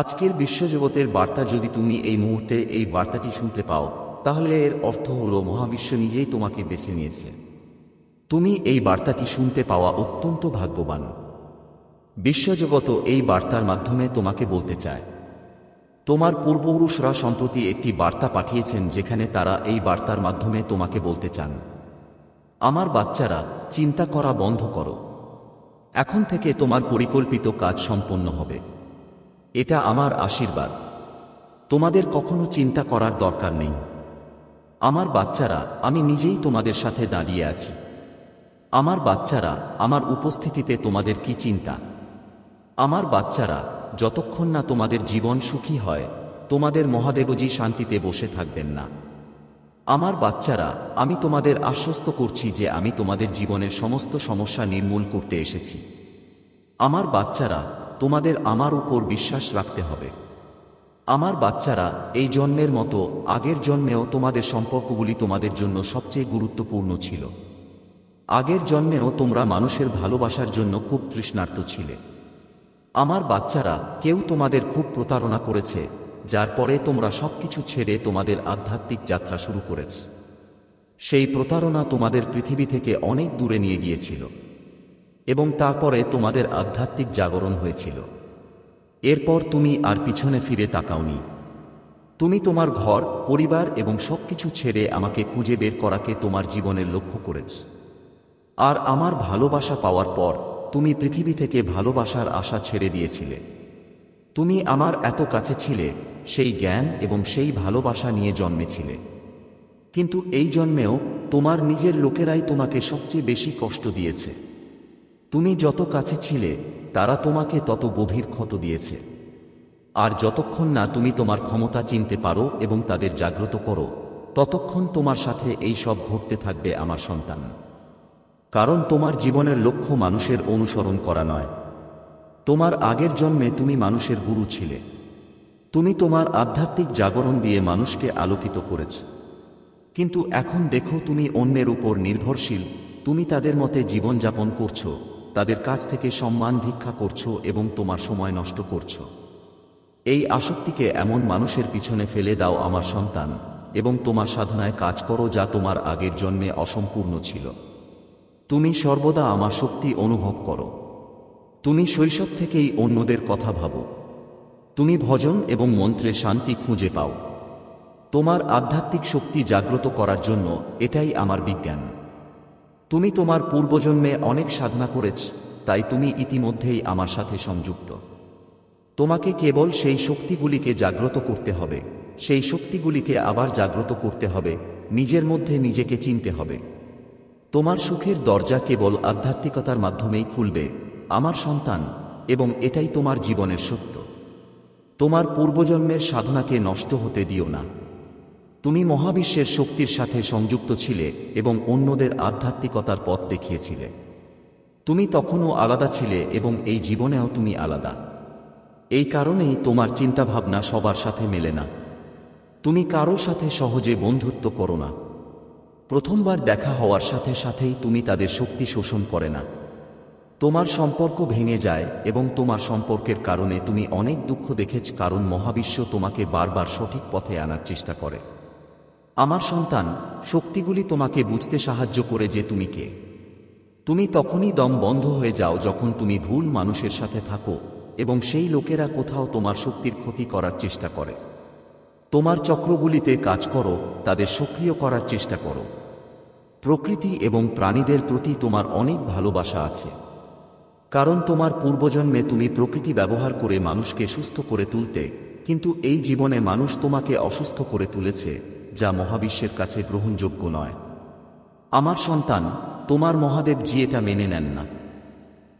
আজকের বিশ্বজগতের বার্তা যদি তুমি এই মুহূর্তে এই বার্তাটি শুনতে পাও, তাহলে এর অর্থ হল মহাবিশ্ব নিজেই তোমাকে বেছে নিয়েছে। তুমি এই বার্তাটি শুনতে পাওয়া অত্যন্ত ভাগ্যবান। বিশ্বজগত এই বার্তার মাধ্যমে তোমাকে বলতে চায়, তোমার পূর্বপুরুষরা সম্প্রতি একটি বার্তা পাঠিয়েছেন যেখানে তারা এই বার্তার মাধ্যমে তোমাকে বলতে চান, আমার বাচ্চারা, চিন্তা করা বন্ধ করো। এখন থেকে তোমার পরিকল্পিত কাজ সম্পন্ন হবে। এটা আমার আশীর্বাদ। তোমাদের কখনো চিন্তা করার দরকার নেই। আমার বাচ্চারা, আমি নিজেই তোমাদের সাথে দাঁড়িয়ে আছি। আমার বাচ্চারা, আমার উপস্থিতিতে তোমাদের কি চিন্তা? আমার বাচ্চারা, যতক্ষণ না তোমাদের জীবন সুখী হয়, তোমাদের মহাদেবজি শান্তিতে বসে থাকবেন না। আমার বাচ্চারা, আমি তোমাদের আশ্বস্ত করছি যে আমি তোমাদের জীবনের সমস্ত সমস্যা নির্মূল করতে এসেছি। আমার বাচ্চারা তোমাদের আমার উপর বিশ্বাস রাখতে হবে। আমার বাচ্চারা এই জন্মের মতো আগের জন্মেও তোমাদের সম্পর্কগুলি তোমাদের জন্য সবচেয়ে গুরুত্বপূর্ণ ছিল। আগের জন্মেও তোমরা মানুষের ভালোবাসার জন্য খুব তৃষ্ণার্ত ছিলে। আমার বাচ্চারা কেউ তোমাদের খুব প্রতারণা করেছে, যার পরে তোমরা সবকিছু ছেড়ে তোমাদের আধ্যাত্মিক যাত্রা শুরু করেছ। সেই প্রতারণা তোমাদের পৃথিবী থেকে অনেক দূরে নিয়ে গিয়েছিল। এবং তারপরে তোমাদের আধ্যাত্মিক জাগরণ হয়েছিল। এরপর তুমি আর পিছনে ফিরে তাকাওনি। তুমি তোমার ঘর, পরিবার এবং সবকিছু ছেড়ে আমাকে খুঁজে বের করাকে তোমার জীবনের লক্ষ্য করেছ। আর আমার ভালোবাসা পাওয়ার পর তুমি পৃথিবী থেকে ভালোবাসার আশা ছেড়ে দিয়েছিলে। তুমি আমার এত কাছে ছিলে, সেই জ্ঞান এবং সেই ভালোবাসা নিয়ে জন্মেছিলে। কিন্তু এই জন্মেও তোমার নিজের লোকেরাই তোমাকে সবচেয়ে বেশি কষ্ট দিয়েছে। তুমি যত কাছে ছিলে, তারা তোমাকে তত গভীর ক্ষত দিয়েছে। আর যতক্ষণ না তুমি তোমার ক্ষমতা চিনতে পারো এবং তাদের জাগ্রত করো, ততক্ষণ তোমার সাথে এই সব ঘটতে থাকবে আমার সন্তান। কারণ তোমার জীবনের লক্ষ্য মানুষের অনুসরণ করা নয়। তোমার আগের জন্মে তুমি মানুষের গুরু ছিলে। তুমি তোমার আধ্যাত্মিক জাগরণ দিয়ে মানুষকে আলোকিত করেছ। কিন্তু এখন দেখো তুমি অন্যের উপর নির্ভরশীল, তুমি তাদের মতে জীবনযাপন করছ। তাদের কাছ থেকে সম্মান ভিক্ষা করছ এবং তোমার সময় নষ্ট করছ। এই আসক্তিকে এমন মানুষের পিছনে ফেলে দাও আমার সন্তান, এবং তোমার সাধনায় কাজ করো যা তোমার আগের জন্মে অসম্পূর্ণ ছিল। তুমি সর্বদা আমার শক্তি অনুভব করো। তুমি শৈশব থেকেই অন্যদের কথা ভাবো। তুমি ভজন এবং মন্ত্রে শান্তি খুঁজে পাও। তোমার আধ্যাত্মিক শক্তি জাগ্রত করার জন্য এটাই আমার বিজ্ঞান। তুমি তোমার পূর্বজন্মে অনেক সাধনা করেছ, তাই তুমি ইতিমধ্যেই আমার সাথে সংযুক্ত। তোমাকে কেবল সেই শক্তিগুলিকে জাগ্রত করতে হবে, সেই শক্তিগুলিকে আবার জাগ্রত করতে হবে, নিজের মধ্যে নিজেকে চিনতে হবে। তোমার সুখের দরজা কেবল আধ্যাত্মিকতার মাধ্যমেই খুলবে, আমার সন্তান, এবং এটাই তোমার জীবনের সত্য। তোমার পূর্বজন্মের সাধনাকে নষ্ট হতে দিও না। তুমি মহাবিশ্বের শক্তির সাথে সংযুক্ত ছিলে এবং অন্যদের আধ্যাত্মিকতার পথ দেখিয়েছিলে। তুমি তখনও আলাদা ছিলে এবং এই জীবনেও তুমি আলাদা। এই কারণেই তোমার চিন্তাভাবনা সবার সাথে মেলে না। তুমি কারও সাথে সহজে বন্ধুত্ব করো না। প্রথমবার দেখা হওয়ার সাথে সাথেই তুমি তাদের শক্তি শোষণ করে না। তোমার সম্পর্ক ভেঙে যায় এবং তোমার সম্পর্কের কারণে তুমি অনেক দুঃখ দেখেছ কারণ মহাবিশ্ব তোমাকে বারবার সঠিক পথে আনার চেষ্টা করে। আমার সন্তান, শক্তিগুলি তোমাকে বুঝতে সাহায্য করে যে তুমি কে। তুমি তখনই দম বন্ধ হয়ে যাও যখন তুমি ভুল মানুষের সাথে থাকো এবং সেই লোকেরা কোথাও তোমার শক্তির ক্ষতি করার চেষ্টা করে। তোমার চক্রগুলিতে কাজ করো, তাদের সক্রিয় করার চেষ্টা করো। প্রকৃতি এবং প্রাণীদের প্রতি তোমার অনেক ভালোবাসা আছে। কারণ তোমার পূর্বজন্মে তুমি প্রকৃতি ব্যবহার করে মানুষকে সুস্থ করে তুলতে, কিন্তু এই জীবনে মানুষ তোমাকে অসুস্থ করে তুলেছে। যা মহাবিশ্বের কাছে গ্রহণযোগ্য নয়। আমার সন্তান, তোমার মহাদেব জি এটা মেনে নেন না।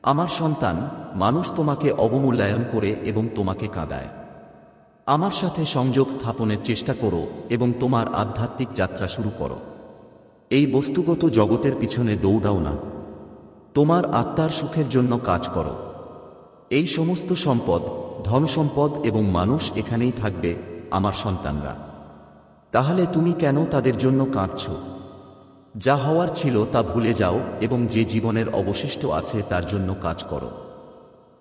আমার সন্তান, মানুষ তোমাকে অবমূল্যায়ন করে এবং তোমাকে কাঁদায়। আমার সাথে সংযোগ স্থাপনের চেষ্টা করো এবং তোমার আধ্যাত্মিক যাত্রা শুরু করো। এই বস্তুগত জগতের পিছনে দৌড়াও না। তোমার আত্মার সুখের জন্য কাজ করো। এই সমস্ত সম্পদ, ধন সম্পদ এবং মানুষ এখানেই থাকবে, আমার সন্তানরা। তাহলে তুমি কেন তাদের জন্য কাঁদছ? যা হওয়ার ছিল তা ভুলে যাও এবং যে জীবনের অবশিষ্ট আছে তার জন্য কাজ করো।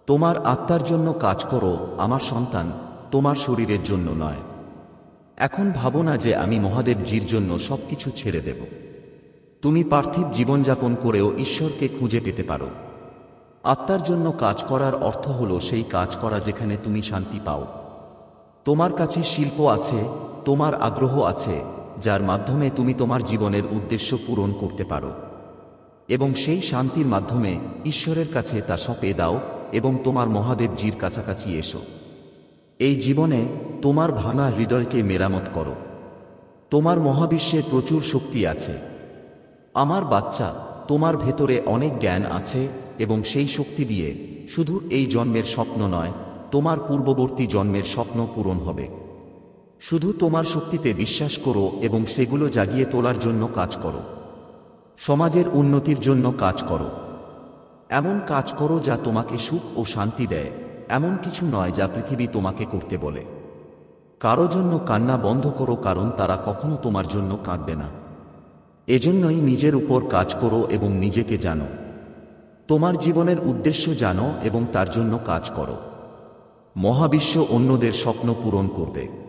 তোমার আত্মার জন্য কাজ করো, আমার সন্তান, তোমার শরীরের জন্য নয়। এখন ভাবো না যে আমি মহাদেবজির জন্য সবকিছু ছেড়ে দেব। তুমি পার্থিব জীবনযাপন করেও ঈশ্বরকে খুঁজে পেতে পারো। আত্মার জন্য কাজ করার অর্থ হল সেই কাজ করা যেখানে তুমি শান্তি পাও। তোমার কাছে শিল্প আছে তোমার আগ্রহ আছে, যার মাধ্যমে তুমি তোমার জীবনের উদ্দেশ্য পূরণ করতে পারো। এবং সেই শান্তির মাধ্যমে ঈশ্বরের কাছে তা সঁপে দাও এবং তোমার মহাদেবজির কাছাকাছি এসো। এই জীবনে তোমার ভাঙা হৃদয়কে মেরামত করো। তোমার মহাবিশ্বে প্রচুর শক্তি আছে। আমার বাচ্চা, তোমার ভেতরে অনেক জ্ঞান আছে এবং সেই শক্তি দিয়ে শুধু এই জন্মের স্বপ্ন নয়, তোমার পূর্ববর্তী জন্মের স্বপ্ন পূরণ হবে। শুধু তোমার শক্তিতে বিশ্বাস করো এবং সেগুলো জাগিয়ে তোলার জন্য কাজ করো। সমাজের উন্নতির জন্য কাজ করো। এমন কাজ করো যা তোমাকে সুখ ও শান্তি দেয়, এমন কিছু নয় যা পৃথিবী তোমাকে করতে বলে। কারও জন্য কান্না বন্ধ করো কারণ তারা কখনো তোমার জন্য কাঁদবে না। এজন্যই নিজের উপর কাজ করো এবং নিজেকে জানো। তোমার জীবনের উদ্দেশ্য জানো এবং তার জন্য কাজ করো। মহাবিশ্ব অন্যদের স্বপ্ন পূরণ করবে।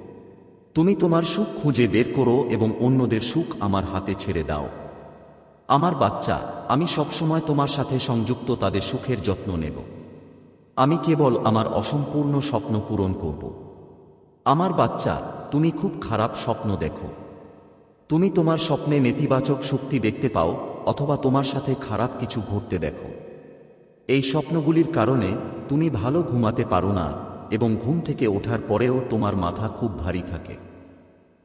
তুমি তোমার সুখ খুঁজে বের করো এবং অন্যদের সুখ আমার হাতে ছেড়ে দাও। আমার বাচ্চা, আমি সবসময় তোমার সাথে সংযুক্ত তাদের সুখের যত্ন নেব। আমি কেবল আমার অসম্পূর্ণ স্বপ্ন পূরণ করব। আমার বাচ্চা, তুমি খুব খারাপ স্বপ্ন দেখো। তুমি তোমার স্বপ্নে নেতিবাচক শক্তি দেখতে পাও, অথবা তোমার সাথে খারাপ কিছু ঘটতে দেখো। এই স্বপ্নগুলির কারণে তুমি ভালো ঘুমাতে পারো না। এবং ঘুম থেকে ওঠার পরেও তোমার মাথা খুব ভারী থাকে।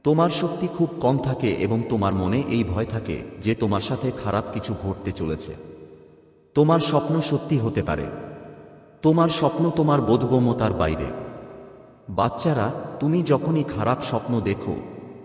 তোমার শক্তি খুব কম থাকে এবং তোমার মনে এই ভয় থাকে যে তোমার সাথে খারাপ কিছু ঘটতে চলেছে। তোমার স্বপ্ন সত্যি হতে পারে। তোমার স্বপ্ন তোমার বোধগম্যতার বাইরে। বাচ্চারা, তুমি যখনই খারাপ স্বপ্ন দেখো,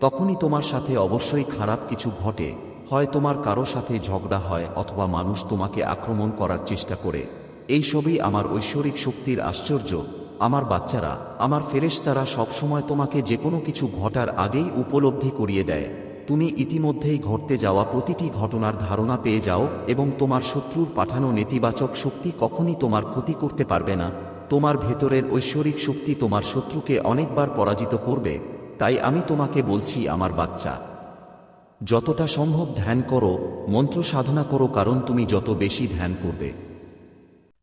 তখনই তোমার সাথে অবশ্যই খারাপ কিছু ঘটে, হয় তোমার কারও সাথে ঝগড়া হয় অথবা মানুষ তোমাকে আক্রমণ করার চেষ্টা করে। এই সবই আমার ঐশ্বরিক শক্তির আশ্চর্য আমার বাচ্চারা, আমার ফেরেশতারা সবসময় তোমাকে যে কোনো কিছু ঘটার আগেই উপলব্ধি করিয়ে দেয়। তুমি ইতিমধ্যেই ঘটতে যাওয়া প্রতিটি ঘটনার ধারণা পেয়ে যাও এবং তোমার শত্রুর পাঠানো নেতিবাচক শক্তি কখনই তোমার ক্ষতি করতে পারবে না। তোমার ভেতরের ঐশ্বরিক শক্তি তোমার শত্রুকে অনেকবার পরাজিত করবে। তাই আমি তোমাকে বলছি, আমার বাচ্চা, যতটা সম্ভব ধ্যান করো, মন্ত্র সাধনা করো কারণ তুমি যত বেশি ধ্যান করবে।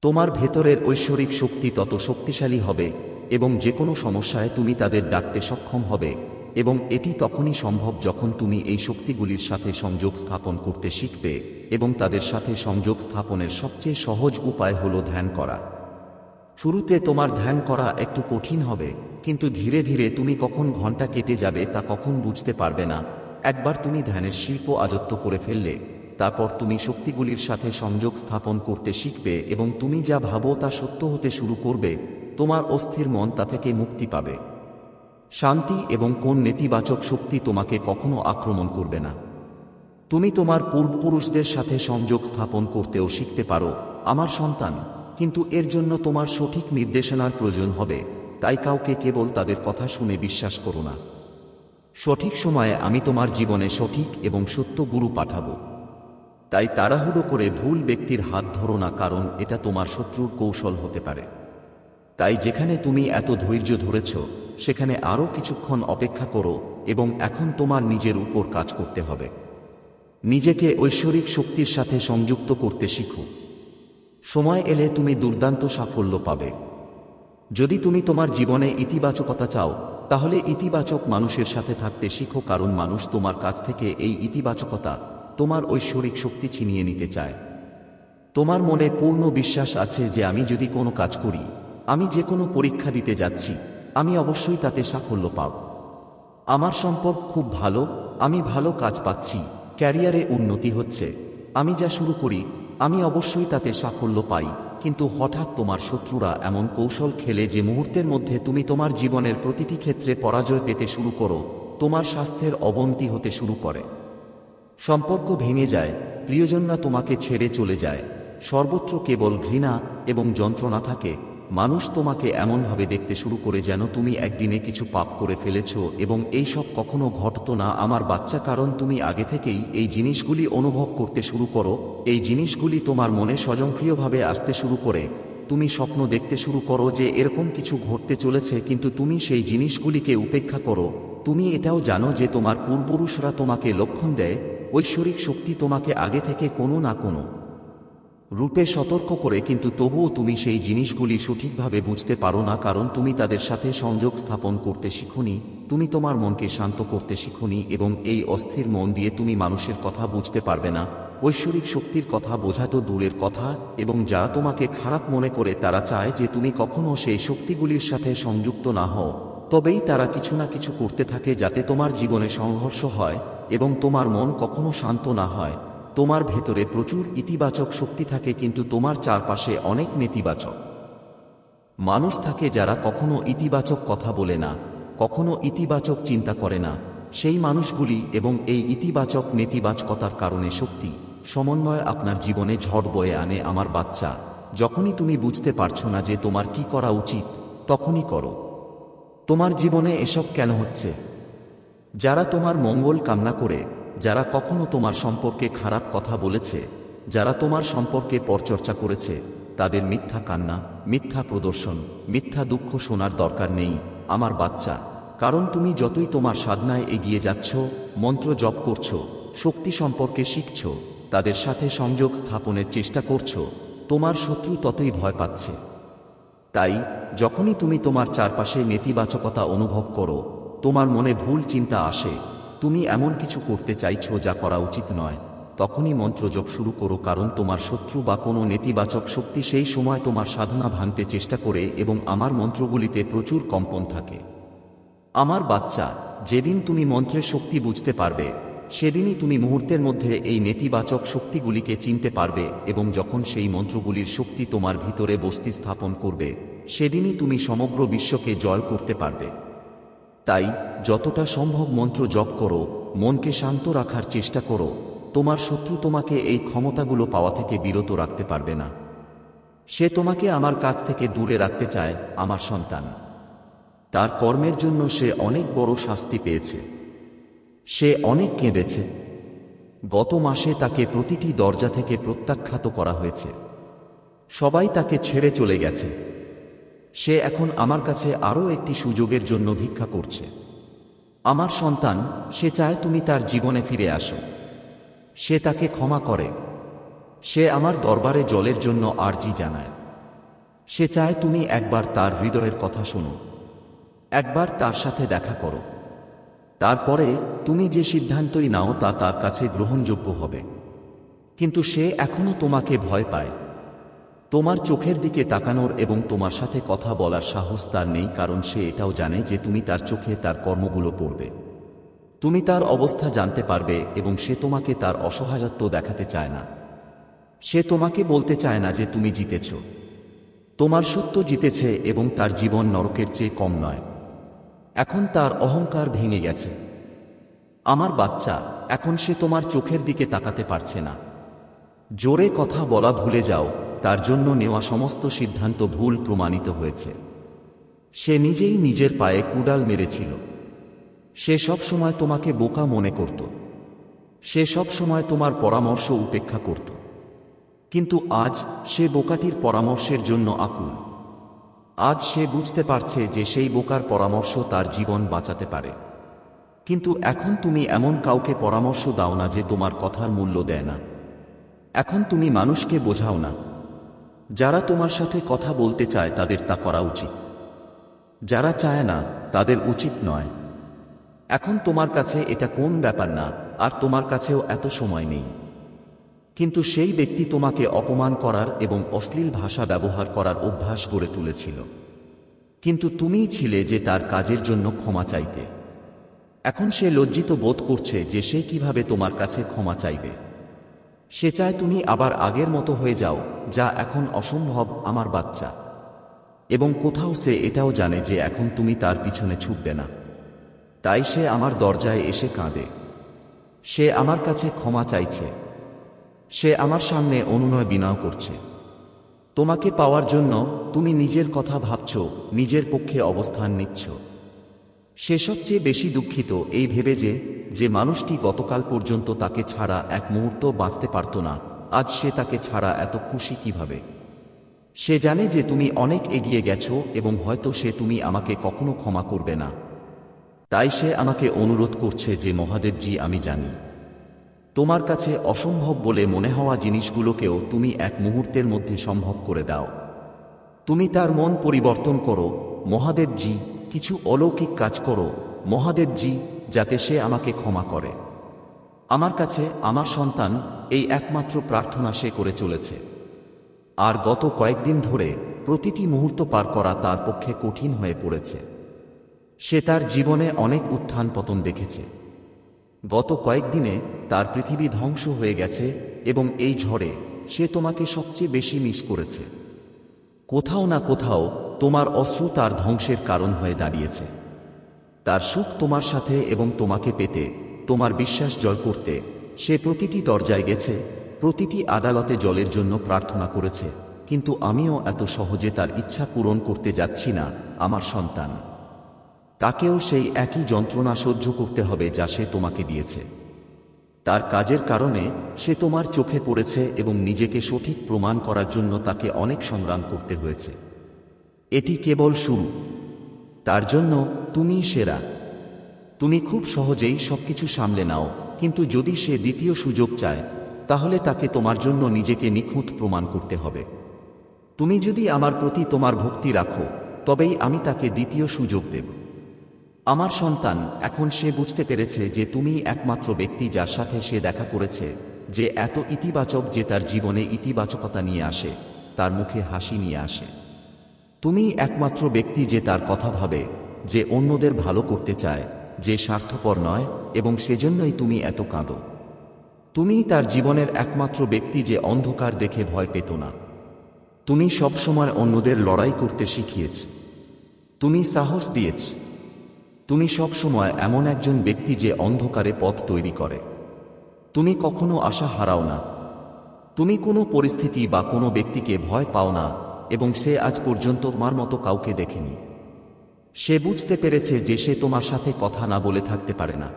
তোমার ভেতরের ঐশ্বরিক শক্তি তত শক্তিশালী হবে, এবং যে কোনো সমস্যায় তুমি তাদের ডাকতে সক্ষম হবে, এবং এটি তখনই সম্ভব যখন তুমি এই শক্তিগুলির সাথে সংযোগ স্থাপন করতে শিখবে, এবং তাদের সাথে সংযোগ স্থাপনের সবচেয়ে সহজ উপায় হল ধ্যান করা। শুরুতে তোমার ধ্যান করা একটু কঠিন হবে, কিন্তু ধীরে ধীরে তুমি কখন ঘণ্টা কেটে যাবে তা কখন বুঝতে পারবে না, একবার তুমি ধ্যানের শিল্প আযত্ত করে ফেললে তারপর তুমি শক্তিগুলির সাথে সংযোগ স্থাপন করতে শিখবে এবং তুমি যা ভাবো তা সত্য হতে শুরু করবে, তোমার অস্থির মন তা থেকে মুক্তি পাবে। শান্তি এবং কোন নেতিবাচক শক্তি তোমাকে কখনো আক্রমণ করবে না। তুমি তোমার পূর্বপুরুষদের সাথে সংযোগ স্থাপন করতেও শিখতে পারো, আমার সন্তান, কিন্তু এর জন্য তোমার সঠিক নির্দেশনার প্রয়োজন হবে, তাই কাউকে কেবল তাদের কথা শুনে বিশ্বাস করো না। সঠিক সময়ে আমি তোমার জীবনে সঠিক এবং সত্য গুরু পাঠাবো। তাই তাড়াহুড়ো করে ভুল ব্যক্তির হাত ধরো না, কারণ এটা তোমার শত্রুর কৌশল হতে পারে। তাই যেখানে তুমি এত ধৈর্য ধরেছ, সেখানে আরও কিছুক্ষণ অপেক্ষা করো এবং এখন তোমার নিজের উপর কাজ করতে হবে। নিজেকে ঐশ্বরিক শক্তির সাথে সংযুক্ত করতে শিখো। সময় এলে তুমি দুর্দান্ত সাফল্য পাবে। যদি তুমি তোমার জীবনে ইতিবাচকতা চাও, তাহলে ইতিবাচক মানুষের সাথে থাকতে শিখো, কারণ মানুষ তোমার কাছ থেকে এই ইতিবাচকতা তোমার ঐশ্বরিক শক্তি ছিনিয়ে নিতে চায়। তোমার মনে পূর্ণ বিশ্বাস আছে যে আমি যদি কোনো কাজ করি, আমি যে কোনো পরীক্ষা দিতে যাচ্ছি, আমি অবশ্যই তাতে সাফল্য পাব। আমার সম্পর্ক খুব ভালো, আমি ভালো কাজ পাচ্ছি, ক্যারিয়ারে উন্নতি হচ্ছে, আমি যা শুরু করি, আমি অবশ্যই তাতে সাফল্য পাই, কিন্তু হঠাৎ তোমার শত্রুরা এমন কৌশল খেলে যে মুহূর্তের মধ্যে তুমি তোমার জীবনের প্রতিটি ক্ষেত্রে পরাজয় পেতে শুরু করো, তোমার স্বাস্থ্যের অবনতি হতে শুরু করে। সম্পর্ক ভেঙে যায়, প্রিয়জনরা তোমাকে ছেড়ে চলে যায়। সর্বত্র কেবল ঘৃণা এবং যন্ত্রণা থাকে। মানুষ তোমাকে এমনভাবে দেখতে শুরু করে যেন তুমি একদিনে কিছু পাপ করে ফেলেছ এবং এই সব কখনো ঘটত না। আমার বাচ্চা, কারণ তুমি আগে থেকেই এই জিনিসগুলি অনুভব করতে শুরু করো। এই জিনিসগুলি তোমার মনে স্বয়ংক্রিয়ভাবে আসতে শুরু করে। তুমি স্বপ্ন দেখতে শুরু করো যে এরকম কিছু ঘটতে চলেছে, কিন্তু তুমি সেই জিনিসগুলিকে উপেক্ষা করো। তুমি এটাও জানো যে তোমার পূর্বপুরুষরা তোমাকে লক্ষণ দেয় ঐশ্বরিক শক্তি তোমাকে আগে থেকে কোনো না কোনো রূপে সতর্ক করে, কিন্তু তবুও তুমি সেই জিনিসগুলি সঠিকভাবে বুঝতে পারো না, কারণ তুমি তাদের সাথে সংযোগ স্থাপন করতে শিখুনি, তুমি তোমার মনকে শান্ত করতে শিখুনি এবং এই অস্থির মন দিয়ে তুমি মানুষের কথা বুঝতে পারবে না। ঐশ্বরিক শক্তির কথা বোঝা তো দূরের কথা, এবং যারা তোমাকে খারাপ মনে করে তারা চায় যে তুমি কখনো সেই শক্তিগুলির সাথে সংযুক্ত না হও, তবেই তারা কিছু না কিছু করতে থাকে যাতে তোমার জীবনে সংঘর্ষ হয়। এবং তোমার মন কখনো শান্ত না হয়। তোমার ভেতরে প্রচুর ইতিবাচক শক্তি থাকে কিন্তু তোমার চারপাশে অনেক নেতিবাচক। মানুষ থাকে যারা কখনো ইতিবাচক কথা বলে না, কখনো ইতিবাচক চিন্তা করে না। সেই মানুষগুলি এবং এই ইতিবাচক নেতিবাচকতার কারণে শক্তি, সমন্বয় আপনার জীবনে ঝড় বয়ে আনে আমার বাচ্চা। যখনই তুমি বুঝতে পারছ না যে তোমার কি করা উচিত, তখনই করো। তোমার জীবনে এসব কেন হচ্ছে? যারা তোমার মঙ্গল কামনা করে, যারা কখনো তোমার সম্পর্কে খারাপ কথা বলেছে, যারা তোমার সম্পর্কে পরচর্চা করেছে, তাদের মিথ্যা কান্না, মিথ্যা প্রদর্শন, মিথ্যা দুঃখ শোনার দরকার নেই, আমার বাচ্চা। কারণ তুমি যতই তোমার সাধনায় এগিয়ে যাচ্ছ, মন্ত্র জপ করছ, শক্তি সম্পর্কে শিখছ, তাদের সাথে সংযোগ স্থাপনের চেষ্টা করছ, তোমার শত্রু ততই ভয় পাচ্ছে। তাই, যখনই তুমি তোমার চারপাশে নেতিবাচকতা অনুভব করো তোমার মনে ভুল চিন্তা আসে, তুমি এমন কিছু করতে চাইছো যা করা উচিত নয়। তখনই মন্ত্রজপ শুরু করো কারণ তোমার শত্রু বা কোনো নেতিবাচক শক্তি সেই সময় তোমার সাধনা ভাঙতে চেষ্টা করে এবং আমার মন্ত্রগুলিতে প্রচুর কম্পন থাকে। আমার বাচ্চা, যেদিন তুমি মন্ত্রের শক্তি বুঝতে পারবে, সেদিনই তুমি মুহূর্তের মধ্যে এই নেতিবাচক শক্তিগুলিকে চিনতে পারবে এবং যখন সেই মন্ত্রগুলির শক্তি তোমার ভিতরে বস্তি স্থাপন করবে, সেদিনই তুমি সমগ্র বিশ্বকে জয় করতে পারবে। তাই, যতটা সম্ভব মন্ত্র জপ করো, মনকে শান্ত রাখার চেষ্টা করো, তোমার শত্রু তোমাকে এই ক্ষমতাগুলো পাওয়া থেকে বিরত রাখতে পারবে না। সে তোমাকে আমার কাছ থেকে দূরে রাখতে চায়, আমার সন্তান। তার কর্মের জন্য সে অনেক বড় শাস্তি পেয়েছে। সে অনেক কেঁদেছে। গত মাসে তাকে প্রতিটি দরজা থেকে প্রত্যাখ্যাত করা হয়েছে। সবাই তাকে ছেড়ে চলে গেছে। সে এখন আমার কাছে আরও একটি সুযোগের জন্য ভিক্ষা করছে। আমার সন্তান, সে চায় তুমি তার জীবনে ফিরে আসো। সে তাকে ক্ষমা করে। সে আমার দরবারে জলের জন্য আর্জি জানায়। সে চায় তুমি একবার তার হৃদয়ের কথা শোনো। একবার তার সাথে দেখা করো। তারপরে তুমি যে সিদ্ধান্তই নাও তা তার কাছে গ্রহণযোগ্য হবে। কিন্তু সে এখনও তোমাকে ভয় পায়। তোমার চোখের দিকে তাকানোর এবং তোমার সাথে কথা বলার সাহস তার নেই, কারণ সে এটাও জানে যে তুমি তার চোখে তার কর্মগুলো পড়বে। তুমি তার অবস্থা জানতে পারবে এবং সে তোমাকে তার অসহায়ত্ব দেখাতে চায় না। সে তোমাকে বলতে চায় না যে তুমি জিতেছ। তোমার সত্য জিতেছে এবং তার জীবন নরকের চেয়ে কম নয়। এখন তার অহংকার ভেঙে গেছে। আমার বাচ্চা, এখন সে তোমার চোখের দিকে তাকাতে পারছে না। জোরে কথা বলা ভুলে যাও তার জন্য নেওয়া সমস্ত সিদ্ধান্ত ভুল প্রমাণিত হয়েছে। সে নিজেই নিজের পায়ে কুডাল মেরেছিল। সে সব সময় তোমাকে বোকা মনে করত। সে সব সময় তোমার পরামর্শ উপেক্ষা করত। কিন্তু আজ সে বোকাটির পরামর্শের জন্য আকুল। আজ সে বুঝতে পারছে যে সেই বোকার পরামর্শ তার জীবন বাঁচাতে পারে। কিন্তু এখন তুমি এমন কাউকে পরামর্শ দাও না যে তোমার কথার মূল্য দেয় না। এখন তুমি মানুষকে বোঝাও না। যারা তোমার সাথে কথা বলতে চায় তাদের তা করা উচিত। যারা চায় না, তাদের উচিত নয়। এখন তোমার কাছে এটা কোন ব্যাপার না, আর তোমার কাছেও এত সময় নেই। কিন্তু সেই ব্যক্তি তোমাকে অপমান করার এবং অশ্লীল ভাষা ব্যবহার করার অভ্যাস গড়ে তুলেছিল। কিন্তু তুমিই ছিলে যে তার কাজের জন্য ক্ষমা চাইতে। এখন সে লজ্জিত বোধ করছে যে সে কীভাবে তোমার কাছে ক্ষমা চাইবে। সে চায় তুমি আবার আগের মতো হয়ে যাও, যা এখন অসম্ভব আমার বাচ্চা। এবং কোথাও সে এটাও জানে যে এখন তুমি তার পিছনে ছুটবে না। তাই সে আমার দরজায় এসে কাঁদে। সে আমার কাছে ক্ষমা চাইছে। সে আমার সামনে অনুনয় বিনয় করছে। তোমাকে পাওয়ার জন্য তুমি নিজের কথা ভাবছ, নিজের পক্ষে অবস্থান নিচ্ছ। সে সবচেয়ে বেশি দুঃখিত এই ভেবে যে যে মানুষটি গতকাল পর্যন্ত তাকে ছাড়া এক মুহূর্ত বাঁচতে পারত না, আজ সে তাকে ছাড়া এত খুশি কীভাবে? সে জানে যে তুমি অনেক এগিয়ে গেছো এবং হয়তো সে তুমি আমাকে কখনো ক্ষমা করবে না। তাই সে আমাকে অনুরোধ করছে যে, মহাদেবজি, আমি জানি। তোমার কাছে অসম্ভব বলে মনে হওয়া জিনিসগুলোকেও তুমি এক মুহূর্তের মধ্যে সম্ভব করে দাও। তুমি তার মন পরিবর্তন করো। মহাদেবজি কিছু অলৌকিক কাজ করো, মহাদেবজি, যাতে সে আমাকে ক্ষমা করে। আমার কাছে আমার সন্তান এই একমাত্র প্রার্থনা সে করে চলেছে। আর গত কয়েকদিন ধরে প্রতিটি মুহূর্ত পার করা তার পক্ষে কঠিন হয়ে পড়েছে। সে তার জীবনে অনেক উত্থান পতন দেখেছে। গত কয়েকদিনে তার পৃথিবী ধ্বংস হয়ে গেছে এবং এই ঝড়ে সে তোমাকে সবচেয়ে বেশি মিস করেছে। কোথাও না কোথাও তোমার অশ্রু তার ধ্বংসের কারণ হয়ে দাঁড়িয়েছে। তার সুখ তোমার সাথে এবং তোমাকে পেতে, তোমার বিশ্বাস জয় করতে, সে প্রতিটি দরজায় গেছে, প্রতিটি আদালতে জলের জন্য প্রার্থনা করেছে, কিন্তু আমিও এত সহজে তার ইচ্ছা পূরণ করতে যাচ্ছি না, আমার সন্তান। তাকেও সেই একই যন্ত্রণা সহ্য করতে হবে যা সে তোমাকে দিয়েছে। তার কাজের কারণে সে তোমার চোখে পড়েছে এবং নিজেকে সঠিক প্রমাণ করার জন্য তাকে অনেক সংগ্রাম করতে হয়েছে। এটি কেবল শুরু। তার জন্য তুমি সেরা। তুমি খুব সহজেই সবকিছু সামলে নাও, কিন্তু যদি সে দ্বিতীয় সুযোগ চায়, তাহলে তাকে তোমার জন্য নিজেকে নিখুঁত প্রমাণ করতে হবে। তুমি যদি আমার প্রতি তোমার ভক্তি রাখো, তবেই আমি তাকে দ্বিতীয় সুযোগ দেব। আমার সন্তান, এখন সে বুঝতে পেরেছে যে তুমি একমাত্র ব্যক্তি যার সাথে সে দেখা করেছে, যে এত ইতিবাচক যে তার জীবনে ইতিবাচকতা নিয়ে আসে, তার মুখে হাসি নিয়ে আসে। তুমি একমাত্র ব্যক্তি যে তার কথা ভাবে, যে অন্যদের ভালো করতে চায়, যে স্বার্থপর নয়, এবং সেজন্যই তুমি এত কাঁদো। তুমি তার জীবনের একমাত্র ব্যক্তি যে অন্ধকার দেখে ভয় পেত না। তুমি সবসময় অন্যদের লড়াই করতে শিখিয়েছ। তুমি সাহস দিয়েছ। তুমি সবসময় এমন একজন ব্যক্তি যে অন্ধকারে পথ তৈরি করে। তুমি কখনো আশা হারাও না। তুমি কোনো পরিস্থিতি বা কোনো ব্যক্তিকে ভয় পাও না। এবং সে আজ পর্যন্ত তোমার মতো কাউকে দেখেনি। সে বুঝতে পেরেছে যে সে তোমার সাথে কথা না বলে থাকতে পারে না।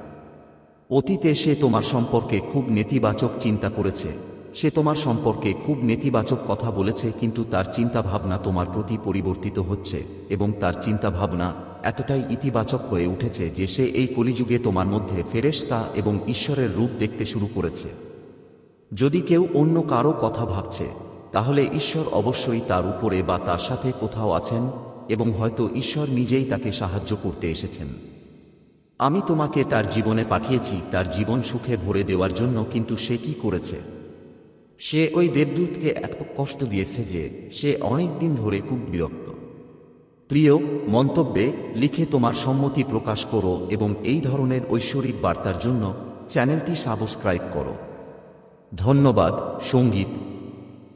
অতীতে সে তোমার সম্পর্কে খুব নেতিবাচক চিন্তা করেছে। সে তোমার সম্পর্কে খুব নেতিবাচক কথা বলেছে, কিন্তু তার চিন্তাভাবনা তোমার প্রতি পরিবর্তিত হচ্ছে এবং তার চিন্তাভাবনা এতটাই ইতিবাচক হয়ে উঠেছে যে সে এই কলিযুগে তোমার মধ্যে ফেরেশতা এবং ঈশ্বরের রূপ দেখতে শুরু করেছে। যদি কেউ অন্য কারও কথা ভাবছে তাহলে ঈশ্বর অবশ্যই তার উপরে বা তার সাথে কোথাও আছেন এবং হয়তো ঈশ্বর নিজেই তাকে সাহায্য করতে এসেছেন। আমি তোমাকে তার জীবনে পাঠিয়েছি, তার জীবন সুখে ভরে দেওয়ার জন্য, কিন্তু সে কি করেছে? সে ওই দেবদূতকে এত কষ্ট দিয়েছে যে সে অনেক দিন ধরে খুব বিরক্ত। প্রিয়, মন্তব্যে লিখে তোমার সম্মতি প্রকাশ করো এবং এই ধরনের ঐশ্বরিক বার্তার জন্য চ্যানেলটি সাবস্ক্রাইব করো। ধন্যবাদ, সংগীত।